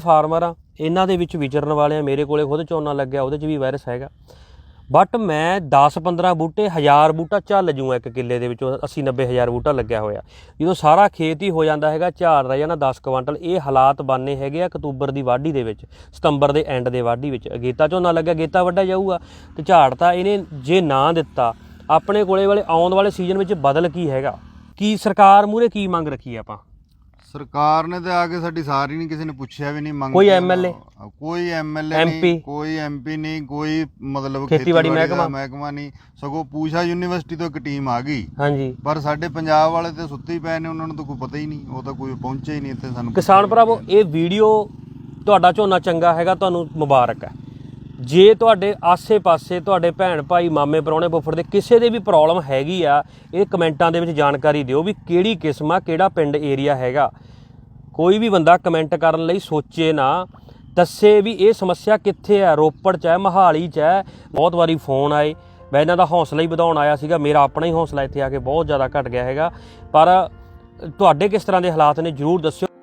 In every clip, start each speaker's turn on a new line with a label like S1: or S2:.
S1: Farmer ਆ, ਇਹਨਾਂ ਦੇ ਵਿੱਚ ਵਿਚਰਨ ਵਾਲੇ ਆ, ਮੇਰੇ ਕੋਲੇ ਖੁਦ ਝੋਨਾ ਲੱਗਿਆ, ਉਹਦੇ 'ਚ ਵੀ ਵਾਇਰਸ ਹੈਗਾ। ਬਟ ਮੈਂ 10-15 ਬੂਟੇ 1000 ਬੂਟਾ ਝੱਲ ਜੂ ਇੱਕ ਕਿੱਲੇ ਦੇ ਵਿੱਚੋਂ 80-90 ਹਜ਼ਾਰ ਬੂਟਾ ਲੱਗਿਆ ਹੋਇਆ। ਜਦੋਂ ਸਾਰਾ ਖੇਤ ਹੀ ਹੋ ਜਾਂਦਾ ਹੈਗਾ, ਝਾੜ ਰਹਿ ਜਾਣਾ 10 ਕੁਇੰਟਲ ਇਹ ਹਾਲਾਤ ਬਣਨੇ ਹੈਗੇ ਆ ਅਕਤੂਬਰ ਦੀ ਵਾਢੀ ਦੇ ਵਿੱਚ, ਸਤੰਬਰ ਦੇ ਐਂਡ ਦੇ ਵਾਢੀ ਵਿੱਚ। ਅਗੇਤਾ ਝੋਨਾ ਲੱਗਿਆ, ਅਗੇਤਾ ਵੱਡਾ ਜਾਊਗਾ, ਤੇ ਝਾੜ ਤਾਂ ਇਹਨੇ ਜੇ ਨਾ ਦਿੱਤਾ, ਆਪਣੇ ਕੋਲੇ ਵਾਲੇ ਆਉਣ ਵਾਲੇ ਸੀਜ਼ਨ ਵਿੱਚ ਬਦਲ ਕੀ ਹੈਗਾ? ਕੀ ਸਰਕਾਰ ਮੂਰੇ ਕੀ ਮੰਗ ਰੱਖੀ ਆਪਾਂ?
S2: ਸਰਕਾਰ ਨੇ ਤੇ ਆ ਕੇ ਸਾਡੀ ਸਾਰੀ ਨਹੀਂ ਕਿਸੇ ਨੇ ਪੁੱਛਿਆ ਵੀ ਨਹੀਂ ਮੰਗ
S1: ਕੋਈ MLA?
S2: ਕੋਈ ਐਮਐਲਏ
S1: MP?
S2: ਨਹੀਂ ਕੋਈ ਐਮਪੀ ਨਹੀਂ ਕੋਈ ਮਤਲਬ
S1: ਖੇਤੀਬਾੜੀ
S2: ਦਾ
S1: ਮਹਿਕਮਾ?
S2: ਮਹਿਕਮਾ ਨਹੀਂ ਸਗੋਂ ਪੂਸ਼ਾ ਯੂਨੀਵਰਸਿਟੀ ਤੋਂ ਇੱਕ ਟੀਮ ਆ ਗਈ
S1: ਹਾਂਜੀ
S2: ਪਰ ਸਾਡੇ ਪੰਜਾਬ ਵਾਲੇ ਤੇ ਸੁੱਤੇ ਹੀ ਪਏ ਨੇ ਉਹਨਾਂ ਨੂੰ ਤਾਂ ਕੋਈ ਪਤਾ ਹੀ ਨਹੀਂ ਉਹ ਤਾਂ ਕੋਈ ਪਹੁੰਚਿਆ ਹੀ ਨਹੀਂ ਇੱਥੇ ਸਾਨੂੰ
S1: ਕਿਸਾਨ ਭਰਾਵੋ ਇਹ ਵੀਡੀਓ ਤੁਹਾਡਾ ਝੋਨਾ ਚੰਗਾ ਹੈਗਾ ਤੁਹਾਨੂੰ ਮੁਬਾਰਕ ਹੈ ਜੇ ਤੁਹਾਡੇ ਆਸੇ-ਪਾਸੇ ਤੁਹਾਡੇ ਭੈਣ ਭਾਈ, ਮਾਮੇ ਪਰੌਣੇ ਫੁੱਫੜ ਦੇ ਕਿਸੇ ਦੇ ਵੀ ਪ੍ਰੋਬਲਮ ਹੈਗੀ ਆ, ਇਹ ਕਮੈਂਟਾਂ ਦੇ ਵਿੱਚ ਜਾਣਕਾਰੀ ਦਿਓ ਵੀ ਕਿਹੜੀ ਕਿਸਮ ਆ, ਕਿਹੜਾ ਪਿੰਡ ਏਰੀਆ ਹੈਗਾ। ਕੋਈ ਵੀ ਬੰਦਾ ਕਮੈਂਟ ਕਰਨ ਲਈ ਸੋਚੇ ਨਾ, ਦੱਸੇ ਵੀ ਇਹ ਸਮੱਸਿਆ ਕਿੱਥੇ ਆ, ਰੋਪੜ ਚ ਹੈ, ਮਹਾਲੀ ਚ ਹੈ। ਬਹੁਤ ਵਾਰੀ ਫੋਨ ਆਏ। ਮੈਂ ਇਹਨਾਂ ਦਾ ਹੌਸਲਾ ਹੀ ਵਧਾਉਣ ਆਇਆ ਸੀਗਾ। ਮੇਰਾ ਆਪਣਾ ਹੀ ਹੌਸਲਾ ਇੱਥੇ ਆ ਕੇ ਬਹੁਤ ਜ਼ਿਆਦਾ ਘਟ ਗਿਆ ਹੈਗਾ। ਪਰ, ਤੁਹਾਡੇ ਕਿਸ ਤਰ੍ਹਾਂ ਦੇ ਹਾਲਾਤ ਨੇ, ਜਰੂਰ ਦੱਸਿਓ।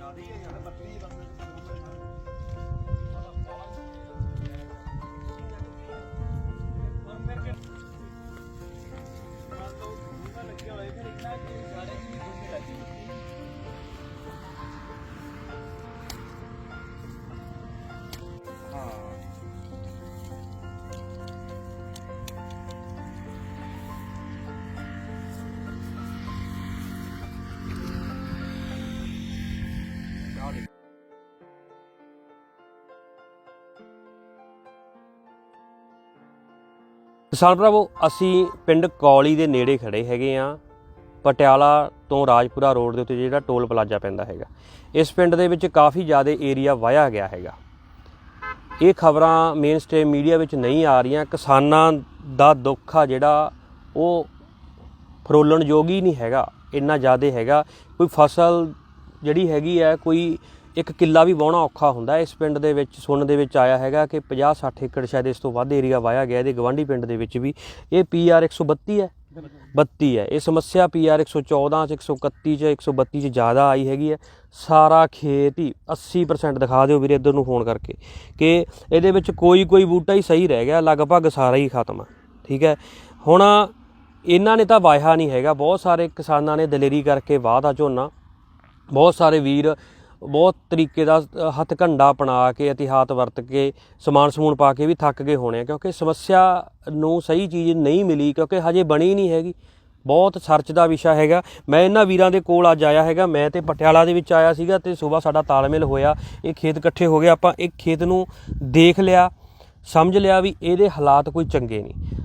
S1: ਕਿਸਾਨ ਭਰਾਵੋ, ਅਸੀਂ ਪਿੰਡ ਕੌਲੀ ਦੇ ਨੇੜੇ ਖੜੇ ਹੈਗੇ ਆ, ਪਟਿਆਲਾ ਤੋਂ ਰਾਜਪੁਰਾ ਰੋਡ ਦੇ ਉੱਤੇ ਜਿਹੜਾ ਟੋਲ ਪਲਾਜ਼ਾ ਪੈਂਦਾ ਹੈਗਾ। ਇਸ ਪਿੰਡ ਦੇ ਵਿੱਚ ਕਾਫੀ ਜ਼ਿਆਦਾ ਏਰੀਆ ਵਾਇਆ ਗਿਆ ਹੈਗਾ। ਇਹ ਖਬਰਾਂ ਮੇਨ ਸਟ੍ਰੀਮ ਮੀਡੀਆ ਵਿੱਚ ਨਹੀਂ ਆ ਰਹੀਆਂ। ਕਿਸਾਨਾਂ ਦਾ ਦੁੱਖ ਆ ਜਿਹੜਾ ਉਹ ਫਰੋਲਣ ਯੋਗ ਹੀ ਨਹੀਂ ਹੈਗਾ। ਇੰਨਾ ਜ਼ਿਆਦਾ ਹੈਗਾ। ਕੋਈ ਫਸਲ ਜਿਹੜੀ ਹੈਗੀ ਹੈ ਕੋਈ ਇੱਕ ਕਿੱਲਾ ਵੀ ਵਾਹੁਣਾ ਔਖਾ ਹੁੰਦਾ। ਇਸ ਪਿੰਡ ਦੇ ਵਿੱਚ ਸੁਣਨ ਦੇ ਵਿੱਚ ਆਇਆ ਹੈਗਾ ਕਿ 50 60 ਏਕੜ ਸ਼ਾਇਦ ਇਸ ਤੋਂ ਵੱਧ ਏਰੀਆ ਵਾਇਆ ਗਿਆ। ਇਹਦੇ ਗਵਾਂਢੀ ਪਿੰਡ ਦੇ ਵਿੱਚ ਵੀ ਇਹ ਪੀਆਰ 132 ਹੈ। 32 ਹੈ। ਇਹ ਸਮੱਸਿਆ ਪੀਆਰ 114 ਚ 131 ਚ 132 ਚ ਜ਼ਿਆਦਾ ਆਈ ਹੈਗੀ ਹੈ। ਸਾਰਾ ਖੇਤ ਹੀ 80% ਦਿਖਾ ਦਿਓ ਵੀਰੇ ਇੱਧਰ ਨੂੰ ਫੋਨ ਕਰਕੇ ਕਿ ਇਹਦੇ ਵਿੱਚ ਕੋਈ ਕੋਈ ਬੂਟਾ ਹੀ ਸਹੀ ਰਹਿ ਗਿਆ, ਲਗਭਗ ਸਾਰਾ ਹੀ ਖਤਮ ਆ। ਠੀਕ ਹੈ? ਹੁਣ ਇਹਨਾਂ ਨੇ ਤਾਂ ਵਾਹਿਆ ਨਹੀਂ ਹੈਗਾ। ਬਹੁਤ ਸਾਰੇ ਕਿਸਾਨਾਂ ਨੇ ਦਲੇਰੀ ਕਰਕੇ ਵਾਹ ਦਾ ਝੋਨਾ। ਬਹੁਤ ਸਾਰੇ ਵੀਰ ਬਹੁਤ ਤਰੀਕੇ ਦਾ ਹੱਥ ਘੰਡਾ ਅਪਣਾ ਕੇ ਇਤਿਹਾਤ ਵਰਤ ਕੇ, ਸਮਾਨ ਸਮੂਨ ਪਾ ਕੇ ਵੀ ਥੱਕ ਗਏ ਹੋਣੇ ਆ, ਕਿਉਂਕਿ ਸਮੱਸਿਆ ਨੂੰ ਸਹੀ ਚੀਜ਼ ਨਹੀਂ ਮਿਲੀ, ਕਿਉਂਕਿ ਹਜੇ ਬਣੀ ਨਹੀਂ ਹੈਗੀ। ਬਹੁਤ ਸਰਚ ਦਾ ਵਿਸ਼ਾ ਹੈਗਾ। ਮੈਂ ਇਹਨਾਂ ਵੀਰਾਂ ਦੇ ਕੋਲ ਅੱਜ ਆਇਆ ਹੈਗਾ। ਮੈਂ ਤੇ ਪਟਿਆਲਾ ਦੇ ਵਿੱਚ ਆਇਆ ਸੀਗਾ ਤੇ ਸਵੇਰ ਸਾਡਾ ਤਾਲਮੇਲ ਹੋਇਆ। ਇਹ ਖੇਤ ਇਕੱਠੇ ਹੋ ਗਏ। ਆਪਾਂ ਇੱਕ ਖੇਤ ਨੂੰ ਦੇਖ ਲਿਆ, ਸਮਝ ਲਿਆ ਵੀ ਇਹਦੇ ਹਾਲਾਤ ਕੋਈ ਚੰਗੇ ਨਹੀਂ।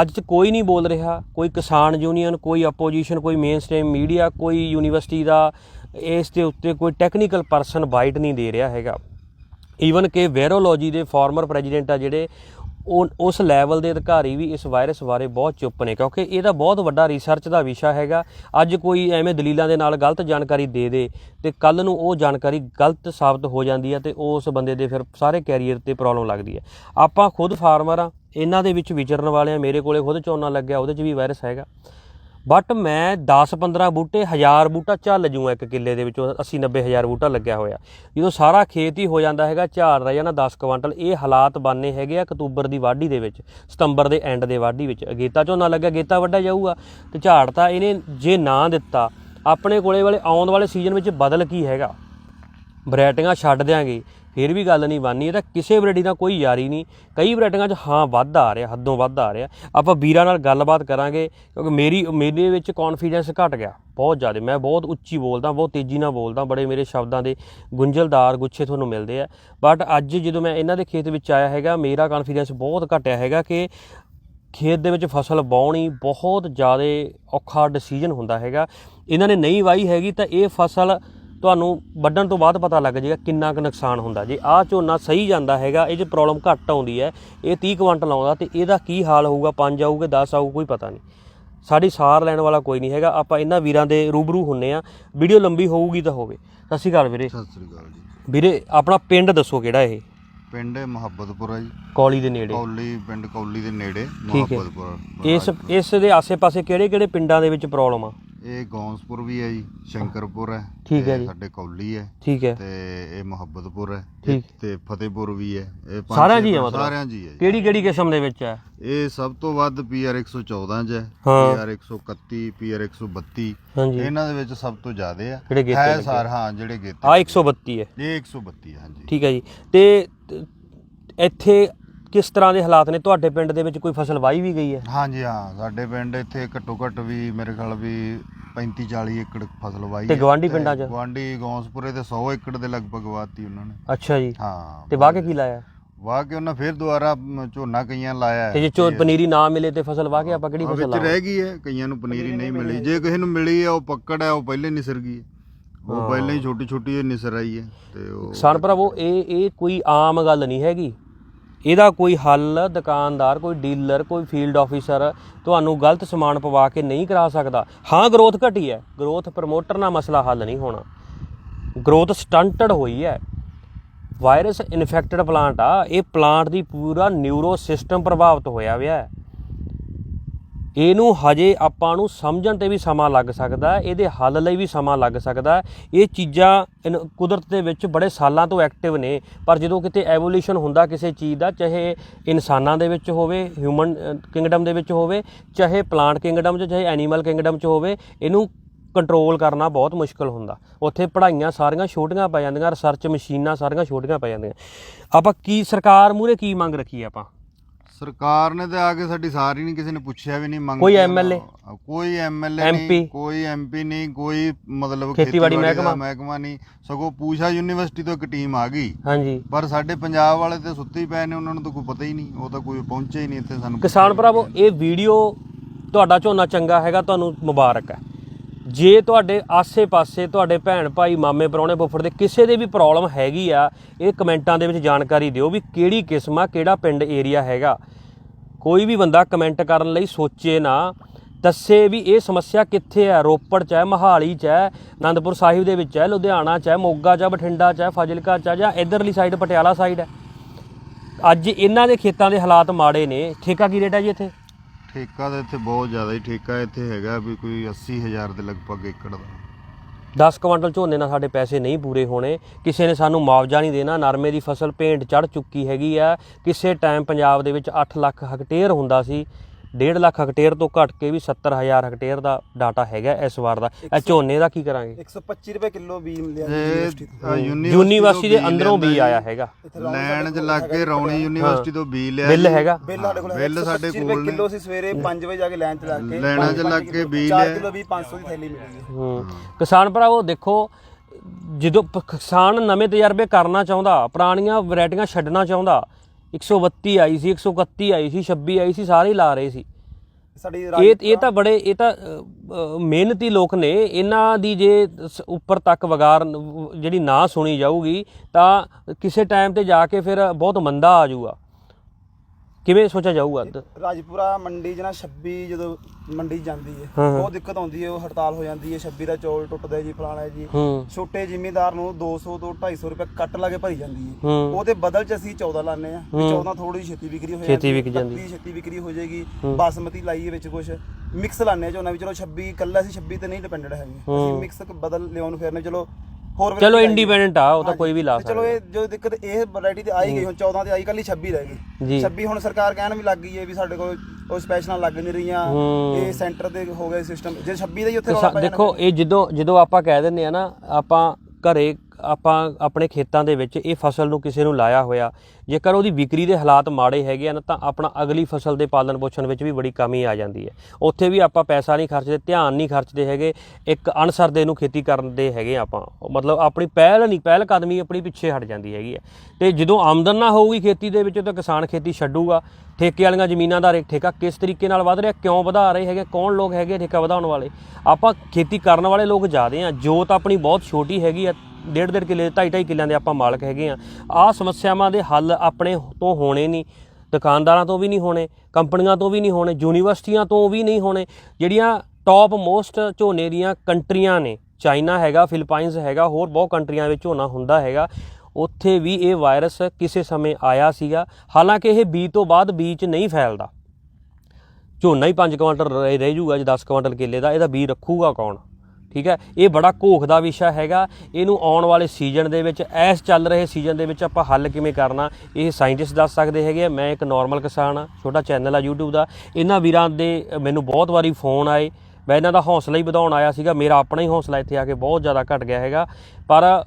S1: ਅੱਜ ਚ ਕੋਈ ਨਹੀਂ ਬੋਲ ਰਿਹਾ। ਕੋਈ ਕਿਸਾਨ ਯੂਨੀਅਨ ਕੋਈ ਆਪੋਜੀਸ਼ਨ ਕੋਈ ਮੇਨ ਸਟ੍ਰੀਮ ਮੀਡੀਆ ਕੋਈ ਯੂਨੀਵਰਸਿਟੀ ਦਾ ਇਸ ਦੇ ਉੱਤੇ ਕੋਈ ਟੈਕਨੀਕਲ ਪਰਸਨ ਬਾਈਟ ਨਹੀਂ ਦੇ ਰਿਹਾ ਹੈਗਾ। ਈਵਨ ਕਿ ਵੈਰੋਲੋਜੀ ਦੇ ਫਾਰਮਰ ਪ੍ਰੈਜ਼ੀਡੈਂਟ ਆ ਜਿਹੜੇ, ਉਹ, ਉਸ ਲੈਵਲ ਦੇ ਅਧਿਕਾਰੀ ਵੀ ਇਸ ਵਾਇਰਸ ਬਾਰੇ ਬਹੁਤ ਚੁੱਪ ਨੇ, ਕਿਉਂਕਿ ਇਹਦਾ ਬਹੁਤ ਵੱਡਾ ਰਿਸਰਚ ਦਾ ਵਿਸ਼ਾ ਹੈਗਾ। ਅੱਜ ਕੋਈ ਐਵੇਂ ਦਲੀਲਾਂ ਦੇ ਨਾਲ ਗਲਤ ਜਾਣਕਾਰੀ ਦੇ ਦੇ ਤੇ ਕੱਲ ਨੂੰ ਉਹ ਜਾਣਕਾਰੀ ਗਲਤ ਸਾਬਤ ਹੋ ਜਾਂਦੀ ਹੈ ਤੇ ਉਸ ਬੰਦੇ ਦੇ ਫਿਰ ਸਾਰੇ ਕੈਰੀਅਰ ਤੇ ਪ੍ਰੋਬਲਮ ਲੱਗਦੀ ਹੈ ਆਪਾਂ ਖੁਦ ਫਾਰਮਰ ਆ, ਇਹਨਾਂ ਦੇ ਵਿੱਚ ਵਿਚਰਨ ਵਾਲੇ ਆ, ਮੇਰੇ ਕੋਲੇ ਖੁਦ ਝੋਨਾ ਲੱਗਿਆ, ਉਹਦੇ 'ਚ ਵੀ ਵਾਇਰਸ ਹੈਗਾ। ਬਟ ਮੈਂ 10-15 ਬੂਟੇ 1000 ਬੂਟਾ ਝੱਲ ਜੂ ਇੱਕ ਕਿੱਲੇ ਦੇ ਵਿੱਚੋਂ 80-90 ਹਜ਼ਾਰ ਬੂਟਾ ਲੱਗਿਆ ਹੋਇਆ। ਜਦੋਂ ਸਾਰਾ ਖੇਤ ਹੀ ਹੋ ਜਾਂਦਾ ਹੈਗਾ, ਝਾੜ ਰਹਿ ਜਾਣਾ 10 ਕੁਇੰਟਲ ਇਹ ਹਾਲਾਤ ਬਣਨੇ ਹੈਗੇ ਆ ਅਕਤੂਬਰ ਦੀ ਵਾਢੀ ਦੇ ਵਿੱਚ, ਸਤੰਬਰ ਦੇ ਐਂਡ ਦੇ ਵਾਢੀ ਵਿੱਚ। ਅਗੇਤਾ ਝੋਨਾ ਲੱਗਿਆ ਗੇਤਾ ਵੱਡਾ ਜਾਊਗਾ। ਤੇ ਝਾੜ ਤਾਂ ਇਹਨੇ ਜੇ ਨਾ ਦਿੱਤਾ, ਆਪਣੇ ਕੋਲੇ ਵਾਲੇ ਆਉਣ ਵਾਲੇ ਸੀਜ਼ਨ ਵਿੱਚ ਬਦਲ ਕੀ ਹੈਗਾ? ਵੈਰਾਈਟੀਆਂ ਛੱਡ ਦਿਆਂਗੇ। ਫਿਰ ਵੀ ਗੱਲ ਨਹੀਂ ਬਣਨੀ, ਇਹ ਤਾਂ ਕਿਸੇ ਵੈਰਾਈਟੀ ਦਾ ਕੋਈ ਯਾਰੀ ਨਹੀਂ। ਕਈ ਵੈਰਾਈਟੀਆਂ 'ਚ ਹਾਂ, ਵੱਧ ਆ ਰਿਹਾ, ਹੱਦੋਂ ਵੱਧ ਆ ਰਿਹਾ। ਆਪਾਂ ਵੀਰਾਂ ਨਾਲ ਗੱਲਬਾਤ ਕਰਾਂਗੇ, ਕਿਉਂਕਿ ਮੇਰੀ, ਮੇਰੇ ਵਿੱਚ ਕੌਨਫੀਡੈਂਸ ਘਟ ਗਿਆ, ਬਹੁਤ ਜ਼ਿਆਦਾ। ਮੈਂ ਬਹੁਤ ਉੱਚੀ ਬੋਲਦਾ, ਬਹੁਤ ਤੇਜ਼ੀ ਨਾਲ ਬੋਲਦਾ, ਬੜੇ ਮੇਰੇ ਸ਼ਬਦਾਂ ਦੇ ਗੁੰਝਲਦਾਰ ਗੁੱਛੇ ਤੁਹਾਨੂੰ ਮਿਲਦੇ ਆ। ਬਟ ਅੱਜ ਜਦੋਂ ਮੈਂ ਇਹਨਾਂ ਦੇ ਖੇਤ ਵਿੱਚ ਆਇਆ ਹੈਗਾ, ਮੇਰਾ ਕੌਨਫੀਡੈਂਸ ਬਹੁਤ ਘਟਿਆ ਹੈਗਾ ਕਿ ਖੇਤ ਦੇ ਵਿੱਚ ਫਸਲ ਵਾਹੁਣੀ ਬਹੁਤ ਜ਼ਿਆਦਾ ਔਖਾ ਡਿਸੀਜਨ ਹੁੰਦਾ ਹੈਗਾ। ਇਹਨਾਂ ਨੇ ਨਹੀਂ ਵਾਈ ਹੈਗੀ ਤਾਂ ਇਹ ਫਸਲ ਤੁਹਾਨੂੰ ਵੱਢਣ ਤੋਂ ਬਾਅਦ ਪਤਾ ਲੱਗ ਜਾਏਗਾ ਕਿੰਨਾ ਕੁ ਨੁਕਸਾਨ ਹੁੰਦਾ। ਜੇ ਆਹ ਝੋਨਾ ਸਹੀ ਜਾਂਦਾ ਹੈਗਾ ਇਹ 'ਚ ਪ੍ਰੋਬਲਮ ਘੱਟ ਆਉਂਦੀ ਹੈ ਇਹ 30 ਕੁਇੰਟਲ ਆਉਂਦਾ ਤੇ ਇਹਦਾ ਕੀ ਹਾਲ ਹੋਊਗਾ 5 ਆਊਗੇ 10 ਆਊ ਕੋਈ ਪਤਾ ਨਹੀਂ। ਸਾਡੀ ਸਾਰ ਲੈਣ ਵਾਲਾ ਕੋਈ ਨਹੀਂ ਹੈਗਾ ਆਪਾਂ ਇਹਨਾਂ ਵੀਰਾਂ ਦੇ ਰੂਬਰੂ ਹੁੰਨੇ ਆ। ਵੀਡੀਓ ਲੰਬੀ ਹੋਊਗੀ ਤਾਂ ਹੋਵੇ। ਸਤਿ ਸ਼੍ਰੀ ਅਕਾਲ ਵੀਰੇ।
S2: ਸਤਿ ਸ੍ਰੀ ਅਕਾਲ ਜੀ।
S1: ਵੀਰੇ ਆਪਣਾ ਪਿੰਡ ਦੱਸੋ ਕਿਹੜਾ ਇਹ?
S2: ਪਿੰਡ ਮੁਹੱਬਤਪੁਰਾ ਜੀ।
S1: ਕੌਲੀ ਦੇ ਨੇੜੇ।
S2: ਕੌਲੀ ਪਿੰਡ ਕੌਲੀ ਦੇ ਨੇੜੇ। ਮੁਹੱਬਤਪੁਰਾ
S1: ਇਸ ਇਸ ਦੇ ਆਸੇ-ਪਾਸੇ ਕਿਹੜੇ-ਕਿਹੜੇ ਪਿੰਡਾਂ ਦੇ ਵਿੱਚ ਪ੍ਰੋਬਲਮ ਆ?
S2: ਇਹ ਗੌਂਸਪੁਰ ਵੀ ਹੈ ਜੀ ਸ਼ੰਕਰਪੁਰ ਹੈ
S1: ਠੀਕ ਹੈ ਜੀ।
S2: ਸਾਡੇ ਕੌਲੀ ਹੈ
S1: ਠੀਕ ਹੈ
S2: ਤੇ ਇਹ ਮੁਹੱਬਤਪੁਰ ਹੈ
S1: ਠੀਕ।
S2: ਤੇ ਫਤਿਹਪੁਰ ਵੀ ਹੈ ਇਹ ਪੰਜ
S1: ਸਾਰਿਆਂ ਹੈ ਮਤਲਬ?
S2: ਸਾਰਿਆਂ ਜੀ ਹੈ ਜੀ।
S1: ਕਿਹੜੀ ਕਿਹੜੀ ਕਿਸਮ ਦੇ ਵਿੱਚ ਹੈ
S2: ਇਹ ਸਭ ਤੋਂ ਵੱਧ ਪੀਆਰ 114 ਚ ਹੈ
S1: ਹਾਂ।
S2: ਪੀਆਰ 131 ਪੀਆਰ 132
S1: ਹਾਂਜੀ
S2: ਇਹਨਾਂ ਦੇ ਵਿੱਚ ਸਭ ਤੋਂ ਜ਼ਿਆਦਾ ਆ
S1: ਜਿਹੜੇ ਗੇਤੇ
S2: ਹੈ
S1: ਲੱਗੇ।
S2: ਸਾਰ ਹਾਂ ਜਿਹੜੇ ਗੇਤੇ
S1: ਆ 132 ਹੈ
S2: ਇਹ 132 ਹੈ ਹਾਂਜੀ
S1: ਠੀਕ ਹੈ ਜੀ ਤੇ ਤ- ਇੱਥੇ ਕਿਸ ਤਰ੍ਹਾਂ ਦੇ ਹਾਲਾਤ ਨੇ? ਤੁਹਾਡੇ ਪਿੰਡ ਦੇ ਵਿੱਚ ਕੋਈ ਫਸਲ ਵਾਹੀ ਵੀ ਗਈ ਹੈ?
S2: ਹਾਂਜੀ ਹਾਂ ਸਾਡੇ ਪਿੰਡ ਇੱਥੇ ਘੱਟੋ ਘੱਟ ਵੀ ਮੇਰੇ ਖਿਆਲ ਵੀ 35 40 ਏਕੜ ਫਸਲ ਵਾਈ
S1: ਤੇ। ਗਵਾਂਢੀ ਪਿੰਡਾਂ 'ਚ?
S2: ਗਵਾਂਢੀ ਗੌਂਸਪੁਰੇ ਤੇ 100 ਏਕੜ ਦੇ ਲਗਭਗ ਵਾਤੀ ਉਹਨਾਂ ਨੇ।
S1: ਅੱਛਾ ਜੀ।
S2: ਹਾਂ
S1: ਤੇ ਵਾਹ ਕੇ ਕੀ ਲਾਇਆ?
S2: ਵਾਹ ਕੇ ਉਹਨਾਂ ਫਿਰ ਦੁਬਾਰਾ ਝੋਨਾ ਕਈਆਂ ਲਾਇਆ ਹੈ
S1: ਤੇ ਜੇ ਚੋ ਪਨੀਰੀ ਨਾ ਮਿਲੇ ਤੇ ਫਸਲ ਵਾਹ ਕੇ ਆਪਾਂ ਕਿਹੜੀ ਫਸਲ
S2: ਵਿੱਚ
S1: ਲਾਵਾਂਗੇ?
S2: ਰਹਿ ਗਈ ਹੈ ਕਈਆਂ ਨੂੰ ਪਨੀਰੀ ਨਹੀਂ ਮਿਲੀ। ਜੇ ਕਿਸੇ ਨੂੰ ਮਿਲੀ ਹੈ ਉਹ ਪੱਕੜ ਹੈ ਉਹ ਪਹਿਲੇ ਨਿਸਰ ਗਈ ਹੈ। ਉਹ ਪਹਿਲੇ ਹੀ ਛੋਟੀ ਛੋਟੀ ਨਿਸਰ ਆਈ ਹੈ ਤੇ ਉਹ
S1: ਕਿਸਾਨ ਭਰਾਵੋ ਇਹ ਇਹ ਕੋਈ ਆਮ ਗੱਲ ਨਹੀਂ ਹੈਗੀ। ਇਹਦਾ ਕੋਈ ਹੱਲ, ਦੁਕਾਨਦਾਰ, ਕੋਈ ਡੀਲਰ, ਕੋਈ ਫੀਲਡ ਆਫੀਸਰ ਤੁਹਾਨੂੰ ਗਲਤ ਸਮਾਨ ਪਵਾ ਕੇ ਨਹੀਂ ਕਰਾ ਸਕਦਾ। ਹਾਂ ਗਰੋਥ ਘਟੀ ਹੈ। ਗਰੋਥ ਪ੍ਰਮੋਟਰ ਨਾਲ ਮਸਲਾ ਹੱਲ ਨਹੀਂ ਹੋਣਾ। ਗਰੋਥ ਸਟੰਟਡ ਹੋਈ ਹੈ। ਵਾਇਰਸ ਇਨਫੈਕਟਡ ਪਲਾਂਟ ਆ। ਇਹ ਪਲਾਂਟ ਦੀ ਪੂਰਾ ਨਿਊਰੋ ਸਿਸਟਮ ਪ੍ਰਭਾਵਿਤ ਹੋਇਆ ਹੋਇਆ ਹੈ। ਇਹਨੂੰ ਹਜੇ ਆਪਾਂ ਨੂੰ ਸਮਝਣ ਤੇ ਵੀ ਸਮਾਂ ਲੱਗ ਸਕਦਾ, ਇਹਦੇ ਹੱਲ ਲਈ ਵੀ ਸਮਾਂ ਲੱਗ ਸਕਦਾ। ਇਹ ਚੀਜ਼ਾਂ ਇਨ- ਕੁਦਰਤ ਦੇ ਵਿੱਚ ਬੜੇ ਸਾਲਾਂ ਤੋਂ ਐਕਟਿਵ ਨੇ, ਪਰ ਜਦੋਂ ਕਿਤੇ ਐਵੋਲੂਸ਼ਨ ਹੁੰਦਾ ਕਿਸੇ ਚੀਜ਼ ਦਾ, ਚਾਹੇ ਇਨਸਾਨਾਂ ਦੇ ਵਿੱਚ ਹੋਵੇ ਹਿਊਮਨ ਕਿੰਗਡਮ ਦੇ ਵਿੱਚ ਹੋਵੇ, ਚਾਹੇ ਪਲਾਂਟ ਕਿੰਗਡਮ 'ਚ, ਚਾਹੇ ਐਨੀਮਲ ਕਿੰਗਡਮ 'ਚ ਹੋਵੇ, ਇਹਨੂੰ ਕੰਟਰੋਲ ਕਰਨਾ ਬਹੁਤ ਮੁਸ਼ਕਲ ਹੁੰਦਾ। ਉੱਥੇ ਪੜ੍ਹਾਈਆਂ ਸਾਰੀਆਂ ਛੋਟੀਆਂ ਪੈ ਜਾਂਦੀਆਂ ਰਿਸਰਚ ਮਸ਼ੀਨਾਂ ਸਾਰੀਆਂ ਛੋਟੀਆਂ ਪੈ ਜਾਂਦੀਆਂ। ਆਪਾਂ ਕੀ ਸਰਕਾਰ ਮੂਰੇ ਕੀ ਮੰਗ ਰੱਖੀ ਆਪਾਂ?
S2: ਸਰਕਾਰ ਨੇ ਤੇ ਆ ਕੇ ਸਾਡੀ ਸਾਰੀ ਨਹੀਂ ਕਿਸੇ ਨੇ ਪੁੱਛਿਆ ਵੀ ਨਹੀਂ ਮੰਗ
S1: ਕੋਈ MLA?
S2: ਕੋਈ ਐਮਐਲਏ
S1: MP?
S2: ਨਹੀਂ ਕੋਈ ਐਮਪੀ ਨਹੀਂ ਕੋਈ ਮਤਲਬ
S1: ਖੇਤੀਬਾੜੀ
S2: ਦਾ
S1: ਮਹਿਕਮਾ?
S2: ਮਹਿਕਮਾ ਨਹੀਂ। ਸਗੋਂ ਪੂਸ਼ਾ ਯੂਨੀਵਰਸਿਟੀ ਤੋਂ ਇੱਕ ਟੀਮ ਆ ਗਈ।
S1: ਹਾਂਜੀ।
S2: ਪਰ ਸਾਡੇ ਪੰਜਾਬ ਵਾਲੇ ਤੇ ਸੁੱਤੇ ਹੀ ਪਏ ਨੇ ਉਹਨਾਂ ਨੂੰ ਤਾਂ ਕੋਈ ਪਤਾ ਹੀ ਨਹੀਂ। ਉਹ ਤਾਂ ਕੋਈ ਪਹੁੰਚਿਆ ਹੀ ਨਹੀਂ ਇੱਥੇ ਸਾਨੂੰ
S1: ਕਿਸਾਨ ਭਰਾਵੋ ਇਹ ਵੀਡੀਓ ਤੁਹਾਡਾ ਝੋਨਾ ਚੰਗਾ ਹੈਗਾ ਤੁਹਾਨੂੰ ਮੁਬਾਰਕ ਹੈ। ਜੇ ਤੁਹਾਡੇ ਆਸੇ-ਪਾਸੇ ਤੁਹਾਡੇ ਭੈਣ ਭਾਈ, ਮਾਮੇ ਪਰੌਣੇ ਫੁੱਫੜ ਦੇ ਕਿਸੇ ਦੇ ਵੀ ਪ੍ਰੋਬਲਮ ਹੈਗੀ ਆ, ਇਹ ਕਮੈਂਟਾਂ ਦੇ ਵਿੱਚ ਜਾਣਕਾਰੀ ਦਿਓ ਵੀ ਕਿਹੜੀ ਕਿਸਮ ਆ, ਕਿਹੜਾ ਪਿੰਡ ਏਰੀਆ ਹੈਗਾ। ਕੋਈ ਵੀ ਬੰਦਾ ਕਮੈਂਟ ਕਰਨ ਲਈ ਸੋਚੇ ਨਾ, ਦੱਸੇ ਵੀ ਇਹ ਸਮੱਸਿਆ ਕਿੱਥੇ ਹੈ ਰੋਪੜ ਚ ਹੈ, ਮਹਾਲੀ ਚ ਹੈ ਆਨੰਦਪੁਰ ਸਾਹਿਬ ਦੇ ਵਿੱਚ ਹੈ, ਲੁਧਿਆਣਾ ਚ ਹੈ, ਮੋਗਾ ਚ ਹੈ, ਬਠਿੰਡਾ ਚ ਹੈ, ਫਾਜ਼ਿਲਕਾ ਚ ਹੈ ਜਾਂ ਇਧਰਲੀ ਸਾਈਡ ਪਟਿਆਲਾ ਸਾਈਡ ਹੈ। ਅੱਜ ਇਹਨਾਂ ਦੇ ਖੇਤਾਂ ਦੇ ਹਾਲਾਤ ਮਾੜੇ ਨੇ। ਠੇਕਾ ਕੀ ਰੇਟ ਹੈ ਜੀ ਇੱਥੇ?
S2: ਠੇਕਾ ਤਾਂ ਇੱਥੇ ਬਹੁਤ ਜ਼ਿਆਦਾ ਹੀ ਠੇਕਾ ਇੱਥੇ ਹੈਗਾ ਵੀ ਕੋਈ 80000 ਦੇ ਲਗਭਗ ਏਕੜ ਦਾ।
S1: 10 ਕੁਇੰਟਲ ਝੋਨੇ ਨਾਲ ਸਾਡੇ ਪੈਸੇ ਨਹੀਂ ਪੂਰੇ ਹੋਣੇ। ਕਿਸੇ ਨੇ ਸਾਨੂੰ ਮੁਆਵਜ਼ਾ ਨਹੀਂ ਦੇਣਾ। ਨਰਮੇ ਦੀ ਫਸਲ ਭੇਂਟ ਚੜ ਚੁੱਕੀ ਹੈਗੀ ਆ। ਕਿਸੇ ਟਾਈਮ ਪੰਜਾਬ ਦੇ ਵਿੱਚ 8 ਲੱਖ ਹੈਕਟੇਅਰ ਹੁੰਦਾ ਸੀ। 1.5 ਲੱਖ ਹੈਕਟੇਅਰ ਤੋਂ ਘਟ ਕੇ ਵੀ 70000 ਹੈਕਟੇਅਰ ਦਾ ਡਾਟਾ ਹੈਗਾ ਇਸ ਵਾਰ ਦਾ। ਇਹ ਝੋਨੇ ਦਾ ਕੀ ਕਰਾਂਗੇ?
S3: 125 ਰੁਪਏ ਕਿਲੋ ਬੀਜ ਮਿਲਿਆ ਯੂਨੀਵਰਸਿਟੀ
S1: ਦੇ ਅੰਦਰੋਂ
S2: ਬੀ
S1: ਆਇਆ। ਹੈਗਾ।
S2: ਲੈਣ ਚ ਲੱਗ ਕੇ ਰੌਣੀ ਯੂਨੀਵਰਸਿਟੀ ਤੋਂ ਬੀ ਲਿਆ
S1: ਬਿੱਲ। ਹੈਗਾ?
S3: ਬਿੱਲ ਸਾਡੇ ਕੋਲ
S2: ਬਿੱਲ ਸਾਡੇ
S3: 125
S2: ਕੋਲ
S3: ਰੁਪਏ
S2: ਨੇ।
S3: ਕਿਲੋ ਸੀ ਸਵੇਰੇ 5 ਵਜੇ ਜਾ ਕੇ ਲਾਈਨ ਤੇ ਲੱਗ ਕੇ।
S2: ਲਾਈਨਾਂ 'ਚ ਲੱਗ ਕੇ ਬੀਜ
S3: 4
S2: ਲਿਆ।
S3: ਕਿਲੋ ਵੀ 500 ਦੀ ਥੈਲੀ ਮਿਲੀ ਹੈ।
S1: ਹੂੰ। ਕਿਸਾਨ ਭਰਾਵੋ ਦੇਖੋ ਜਦੋਂ ਕਿਸਾਨ ਨਵੇਂ ਤਜਰਬੇ ਕਰਨਾ ਚਾਹੁੰਦਾ ਪੁਰਾਣੀਆਂ ਵੈਰਾਈਟੀਆਂ ਛੱਡਣਾ ਚਾਹੁੰਦਾ 132 ਆਈ ਸੀ 131 ਆਈ ਸੀ 26 ਆਈ ਸੀ ਸਾਰੇ ਲਾ ਰਹੇ ਸੀ।
S3: ਸਾਡੀ
S1: ਇਹ ਇਹ ਤਾਂ ਬੜੇ ਇਹ ਤਾਂ ਮਿਹਨਤੀ ਲੋਕ ਨੇ। ਇਹਨਾਂ ਦੀ ਜੇ ਉੱਪਰ ਤੱਕ ਵਗਾਰ ਜਿਹੜੀ ਨਾ ਸੁਣੀ ਜਾਊਗੀ ਤਾਂ ਕਿਸੇ ਟਾਈਮ ਤੇ ਜਾ ਕੇ ਫਿਰ ਬਹੁਤ ਮੰਦਾ ਆ ਜਾਊਗਾ। ਕਿਵੇਂ ਸੋਚਿਆ ਜਾਊਗਾ
S3: ਰਾਜਪੁਰਾ ਮੰਡੀ ਜਨਾ 26 ਜਦੋਂ ਮੰਡੀ ਜਾਂਦੀ ਹੈ
S1: ਹਾਂ, ਹਾਂ।
S3: ਬਹੁਤ ਦਿੱਕਤ ਆਉਂਦੀ ਹੈ ਉਹ ਹੜਤਾਲ ਹੋ ਜਾਂਦੀ ਹੈ 26 ਦਾ ਚੌਲ ਟੁੱਟਦਾ ਜੀ ਫਲਾਣਾ ਹੈ ਜੀ।
S1: ਹੂੰ।
S3: ਛੋਟੇ ਜ਼ਿਮੀਂਦਾਰ ਨੂੰ 200 ਤੋਂ 250 ਰੁਪਏ ਕੱਟ ਲਾ ਕੇ ਭਰੀ ਜਾਂਦੀ ਹੈ
S1: ਹੂੰ।
S3: ਉਹਦੇ ਬਦਲ ਚ ਅਸੀਂ 14 ਲਾਣੇ ਆ 14 ਥੋੜੀ ਛੇਤੀ ਵਿਕਰੀ ਹੋ
S1: ਛੇਤੀ ਵਿਕ ਜਾਂਦੀ।
S3: 32 ਛੇਤੀ ਵਿਕਰੀ ਹੋ ਜਾਏਗੀ ਬਾਸਮਤੀ ਲਾਈਏ ਵਿੱਚ ਕੁਝ ਮਿਕਸ ਲਾਣੇ ਝੋਨਾ ਵੀ ਚਲੋ 26 ਕੱਲਾ ਸੀ 26 ਤੇ ਨਹੀਂ ਡਿਪੈਂਡੈਂਟ ਹੈਗੇ। ਅਸੀਂ ਮਿਕਸ ਬਦਲ ਲਿਆਉਣ ਫਿਰਨੇ ਚਲੋ ਹੋਰ
S1: ਚਲੋ ਇੰਡੀਪੈਂਡੈਂਟ ਆ ਉਹ ਤਾਂ ਕੋਈ ਵੀ ਲਾ
S3: ਤੇ ਚਲੋ
S1: ਸਕਦਾ।
S3: ਇਹ ਜੋ ਦਿੱਕਤ ਇਹ ਵੈਰਾਈਟੀ ਤੇ ਆਈ ਗਈ ਹੁਣ 14 ਤੇ ਆਈ ਕੱਲੀ 26 ਰਹਿ ਗਈ।
S1: ਜੀ।
S3: 26 ਹੁਣ ਸਰਕਾਰ ਕਹਿਣ ਵੀ ਲੱਗ ਗਈ ਹੈ ਵੀ ਸਾਡੇ ਕੋਲ ਉਹ ਸਪੈਸ਼ਲਾਂ ਲੱਗ ਨਹੀਂ ਰਹੀਆਂ। ਇਹ ਸੈਂਟਰ ਦੇ ਹੋ ਗਏ ਸਿਸਟਮ ਜੇ 26 ਦਾ ਹੀ ਉੱਥੇ
S1: ਦੇਖੋ ਇਹ ਜਦੋਂ ਜਦੋਂ ਆਪਾਂ ਕਹਿ ਦਿੰਦੇ ਆ ਨਾ ਆਪਾਂ ਘਰੇ ਆਪਾਂ ਆਪਣੇ ਖੇਤਾਂ ਦੇ ਵਿੱਚ ਇਹ ਫਸਲ ਨੂੰ ਕਿਸੇ ਨੂੰ ਲਾਇਆ ਹੋਇਆ, ਜੇਕਰ ਉਹਦੀ ਵਿਕਰੀ ਦੇ ਹਾਲਾਤ ਮਾੜੇ ਹੈਗੇ ਆ ਨਾ ਤਾਂ ਆਪਣਾ ਅਗਲੀ ਫਸਲ ਦੇ ਪਾਲਣ ਪੋਸ਼ਣ ਵਿੱਚ ਵੀ ਬੜੀ ਕਮੀ ਆ ਜਾਂਦੀ ਹੈ। ਉੱਥੇ ਵੀ ਆਪਾਂ ਪੈਸਾ ਨਹੀਂ ਖਰਚਦੇ, ਧਿਆਨ ਨਹੀਂ ਖਰਚਦੇ ਹੈਗੇ, ਇੱਕ ਅਣਸਰਦੇ ਨੂੰ ਖੇਤੀ ਕਰਨ ਦੇ ਹੈਗੇ ਆ ਆਪਾਂ। ਮਤਲਬ ਆਪਣੀ ਪਹਿਲ ਨਹੀਂ, ਪਹਿਲ ਕਦਮੀ ਆਪਣੀ ਪਿੱਛੇ ਹਟ ਜਾਂਦੀ ਹੈਗੀ ਹੈ। ਤੇ ਜਦੋਂ ਆਮਦਨ ਨਾ ਹੋਊਗੀ ਖੇਤੀ ਦੇ ਵਿੱਚ, ਤਾਂ ਕਿਸਾਨ ਖੇਤੀ ਛੱਡੂਗਾ। ਠੇਕੇ ਵਾਲੀਆਂ ਜ਼ਮੀਨਾਂ ਦਾ ਰੇ- ਠੇਕਾ ਕਿਸ ਤਰੀਕੇ ਨਾਲ ਵਧ ਰਿਹਾ, ਕਿਉਂ ਵਧਾ ਰਹੇ ਹੈਗੇ, ਕੌਣ ਲੋਕ ਹੈਗੇ ਠੇਕਾ ਵਧਾਉਣ ਵਾਲੇ? ਆਪਾਂ ਖੇਤੀ ਕਰਨ ਵਾਲੇ ਲੋਕ ਜ਼ਿਆਦੇ ਆ ਜੋਤ ਆਪਣੀ ਬਹੁਤ ਛੋਟੀ ਹੈਗੀ ਆ ਡੇਢ ਡੇਢ ਕਿੱਲੇ, ਢਾਈ ਢਾਈ ਕਿੱਲਿਆਂ ਦੇ ਆਪਾਂ ਮਾਲਕ ਹੈਗੇ ਆ। ਆਹ ਸਮੱਸਿਆਵਾਂ ਦੇ ਹੱਲ ਆਪਣੇ ਤੋਂ ਹੋਣੇ ਨਹੀਂ। ਦੁਕਾਨਦਾਰਾਂ ਤੋਂ ਵੀ ਨਹੀਂ ਹੋਣੇ, ਕੰਪਨੀਆਂ ਤੋਂ ਵੀ ਨਹੀਂ ਹੋਣੇ, ਯੂਨੀਵਰਸਿਟੀਆਂ ਤੋਂ ਵੀ ਨਹੀਂ ਹੋਣੇ। ਜਿਹੜੀਆਂ ਟੌਪ ਮੋਸਟ ਝੋਨੇ ਦੀਆਂ ਕੰਟਰੀਆਂ ਨੇ, ਚਾਈਨਾ ਹੈਗਾ, ਫਿਲੀਪਾਈਨਸ ਹੈਗਾ, ਹੋਰ ਬਹੁਤ ਕੰਟਰੀਆਂ ਵਿੱਚ ਝੋਨਾ ਹੁੰਦਾ ਹੈਗਾ। ਉੱਥੇ ਵੀ ਇਹ ਵਾਇਰਸ ਕਿਸੇ ਸਮੇਂ ਆਇਆ ਸੀਗਾ। ਹਾਲਾਂਕਿ ਇਹ ਬੀਜ ਤੋਂ ਬਾਅਦ ਬੀਜ 'ਚ ਨਹੀਂ ਫੈਲਦਾ। ਝੋਨਾ ਹੀ 5 ਕੁਇੰਟਲ ਰਹਿ ਰਹਿ ਜੂਗਾ ਜੇ 10 ਕੁਇੰਟਲ ਕੇਲੇ ਦਾ, ਇਹਦਾ ਬੀਜ ਰੱਖੂਗਾ ਕੌਣ? ਠੀਕ ਹੈ? ਇਹ ਬੜਾ ਘੋਖ ਦਾ ਵਿਸ਼ਾ ਹੈਗਾ। ਇਹਨੂੰ ਆਉਣ ਵਾਲੇ ਸੀਜ਼ਨ ਦੇ ਵਿੱਚ, ਐਸ ਚੱਲ ਰਹੇ ਸੀਜ਼ਨ ਦੇ ਵਿੱਚ ਆਪਾਂ ਹੱਲ ਕਿਵੇਂ ਕਰਨਾ, ਇਹ ਸਾਇੰਟਿਸਟ ਦੱਸ ਸਕਦੇ ਹੈਗੇ ਆ। ਮੈਂ ਇੱਕ ਨਾਰਮਲ ਕਿਸਾਨ ਆ, ਛੋਟਾ ਚੈਨਲ ਆ YouTube ਦਾ। ਇਹਨਾਂ ਵੀਰਾਂ ਦੇ, ਮੈਨੂੰ ਬਹੁਤ ਵਾਰੀ ਫੋਨ ਆਏ। ਮੈਂ ਇਹਨਾਂ ਦਾ ਹੌਸਲਾ ਹੀ ਵਧਾਉਣ ਆਇਆ ਸੀਗਾ। ਮੇਰਾ ਆਪਣਾ ਹੀ ਹੌਸਲਾ ਇੱਥੇ ਆ ਕੇ ਬਹੁਤ ਜ਼ਿਆਦਾ ਘਟ ਗਿਆ ਹੈਗਾ। ਪਰ,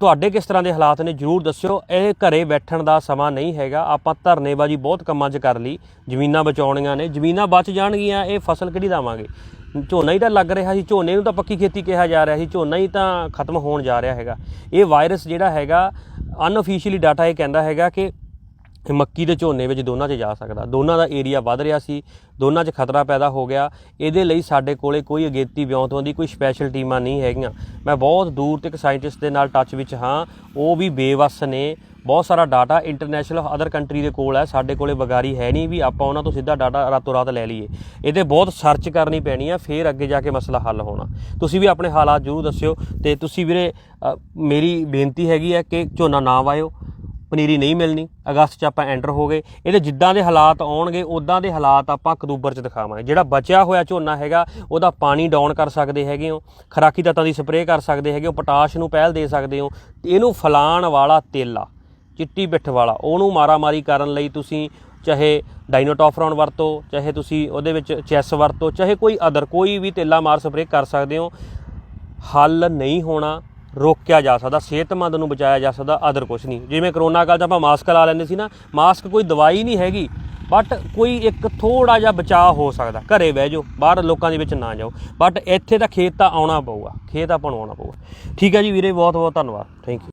S1: ਤੁਹਾਡੇ ਕਿਸ ਤਰ੍ਹਾਂ ਦੇ ਹਾਲਾਤ ਨੇ ਜਰੂਰ ਦੱਸਿਓ। ਇਹ ਘਰੇ ਬੈਠਣ ਦਾ ਸਮਾਂ ਨਹੀਂ ਹੈਗਾ। ਆਪਾਂ ਧਰਨੇਬਾਜ਼ੀ ਬਹੁਤ ਕੰਮਾਂ 'ਚ ਕਰ ਲਈ। ਜ਼ਮੀਨਾਂ ਬਚਾਉਣੀਆਂ ਨੇ। ਜ਼ਮੀਨਾਂ ਬਚ ਜਾਣਗੀਆਂ। ਇਹ ਫਸਲ ਕਿਹੜੀ ਲਾਵਾਂਗੇ? ਝੋਨਾ ਹੀ ਤਾਂ ਲੱਗ ਰਿਹਾ ਸੀ, ਝੋਨੇ ਨੂੰ ਤਾਂ ਪੱਕੀ ਖੇਤੀ ਕਿਹਾ ਜਾ ਰਿਹਾ ਸੀ, ਝੋਨਾ ਹੀ ਤਾਂ ਖਤਮ ਹੋਣ ਜਾ ਰਿਹਾ ਹੈਗਾ। ਇਹ ਵਾਇਰਸ ਜਿਹੜਾ ਹੈਗਾ ਅਨਅਫੀਸ਼ੀਅਲੀ ਡਾਟਾ ਇਹ ਕਹਿੰਦਾ ਹੈਗਾ ਕਿ ਮੱਕੀ ਦੇ ਝੋਨੇ ਵਿੱਚ ਦੋਨਾਂ 'ਚ ਜਾ ਸਕਦਾ। ਦੋਨਾਂ ਦਾ ਏਰੀਆ ਵੱਧ ਰਿਹਾ ਸੀ, ਦੋਨਾਂ 'ਚ ਖਤਰਾ ਪੈਦਾ ਹੋ ਗਿਆ। ਇਹਦੇ ਲਈ ਸਾਡੇ ਕੋਲੇ ਕੋਈ ਅਗੇਤੀ ਵਿਉਂਤੋਂ ਦੀ ਕੋਈ ਸਪੈਸ਼ਲ ਟੀਮਾਂ ਨਹੀਂ ਹੈਗੀਆਂ। ਮੈਂ ਬਹੁਤ ਦੂਰ ਤੱਕ ਸਾਇੰਟਿਸਟ ਦੇ ਨਾਲ ਟੱਚ ਵਿੱਚ ਹਾਂ, ਉਹ ਵੀ ਬੇਵੱਸ ਨੇ। ਬਹੁਤ ਸਾਰਾ ਡਾਟਾ ਇੰਟਰਨੈਸ਼ਨਲ ਅਦਰ ਕੰਟਰੀ ਦੇ ਕੋਲ ਹੈ, ਸਾਡੇ ਕੋਲੇ ਬਗਾਰੀ ਹੈ ਨਹੀਂ ਵੀ ਆਪਾਂ ਉਹਨਾਂ ਤੋਂ ਸਿੱਧਾ ਡਾਟਾ ਰਾਤੋਂ ਰਾਤ ਲੈ ਲਈਏ। ਇਹਦੇ ਬਹੁਤ ਸਰਚ ਕਰਨੀ ਪੈਣੀ ਆ, ਫਿਰ ਅੱਗੇ ਜਾ ਕੇ ਮਸਲਾ ਹੱਲ ਹੋਣਾ। ਤੁਸੀਂ ਵੀ ਆਪਣੇ ਹਾਲਾਤ ਜ਼ਰੂਰ ਦੱਸਿਓ ਤੇ ਤੁਸੀਂ ਵੀਰੇ ਮੇਰੀ ਬੇਨਤੀ ਹੈਗੀ ਹੈ ਕਿ ਝੋਨਾ ਨਾ ਵਾਇਓ, ਪਨੀਰੀ ਨਹੀਂ ਮਿਲਣੀ, ਅਗਸਤ ਚ ਆਪਾਂ ਐਂਟਰ ਹੋ ਗਏ। ਇਹਦੇ ਜਿੱਦਾਂ ਦੇ ਹਾਲਾਤ ਆਉਣਗੇ ਉਦਾਂ ਦੇ ਹਾਲਾਤ ਆਪਾਂ ਅਕਤੂਬਰ ਚ ਦਿਖਾਵਾਂਗੇ। ਜਿਹੜਾ ਬਚਿਆ ਹੋਇਆ ਝੋਨਾ ਹੈਗਾ, ਉਹਦਾ ਪਾਣੀ ਡਾਊਨ ਕਰ ਸਕਦੇ ਹੈਗੇ ਹੋ, ਖਰਾਕੀ ਤੱਤਾਂ ਦੀ ਸਪਰੇਅ ਕਰ ਸਕਦੇ ਹੈਗੇ ਹੋ, ਪੋਟਾਸ਼ ਨੂੰ ਪਹਿਲ ਦੇ ਸਕਦੇ ਹੋ, ਇਹਨੂੰ ਫਲਾਣ ਵਾਲਾ ਤੇਲਾ। ਚਿੱਟੀ ਪਿੱਠ ਵਾਲਾ। ਉਹਨੂੰ ਮਾਰਾਮਾਰੀ ਕਰਨ ਲਈ ਤੁਸੀਂ ਚਾਹੇ ਡਾਈਨੋਟੋਫਰੋਨ ਵਰਤੋ, ਚਾਹੇ ਤੁਸੀਂ ਉਹਦੇ ਵਿੱਚ ਚੈਸ ਵਰਤੋ, ਚਾਹੇ ਕੋਈ ਅਦਰ ਕੋਈ ਵੀ ਤੇਲਾ ਮਾਰ ਸਪਰੇਅ ਕਰ ਸਕਦੇ ਹੋ। ਹੱਲ ਨਹੀਂ ਹੋਣਾ, ਰੋਕਿਆ ਜਾ ਸਕਦਾ, ਸਿਹਤਮੰਦ ਨੂੰ ਬਚਾਇਆ ਜਾ ਸਕਦਾ ਅਦਰ ਕੁਝ ਨਹੀਂ। ਜਿਵੇਂ ਕਰੋਨਾ ਕਾਲ 'ਚ ਆਪਾਂ ਮਾਸਕ ਲਾ ਲੈਂਦੇ ਸੀ ਨਾ ਮਾਸਕ ਕੋਈ ਦਵਾਈ ਨਹੀਂ ਹੈਗੀ ਬਟ ਕੋਈ ਇੱਕ ਥੋੜਾ ਜਿਹਾ ਬਚਾਅ ਹੋ ਸਕਦਾ। ਘਰੇ ਬਹਿ ਜਾਓ, ਬਾਹਰ ਲੋਕਾਂ ਦੇ ਵਿੱਚ ਨਾ ਜਾਓ। ਬਟ ਇੱਥੇ ਤਾਂ ਖੇਤ ਤਾਂ ਆਉਣਾ ਪਊਗਾ, ਖੇਤ ਆਪਾਂ ਨੂੰ ਆਉਣਾ ਪਊਗਾ। ਠੀਕ ਹੈ ਜੀ ਵੀਰੇ ਬਹੁਤ ਬਹੁਤ ਧੰਨਵਾਦ। Thank you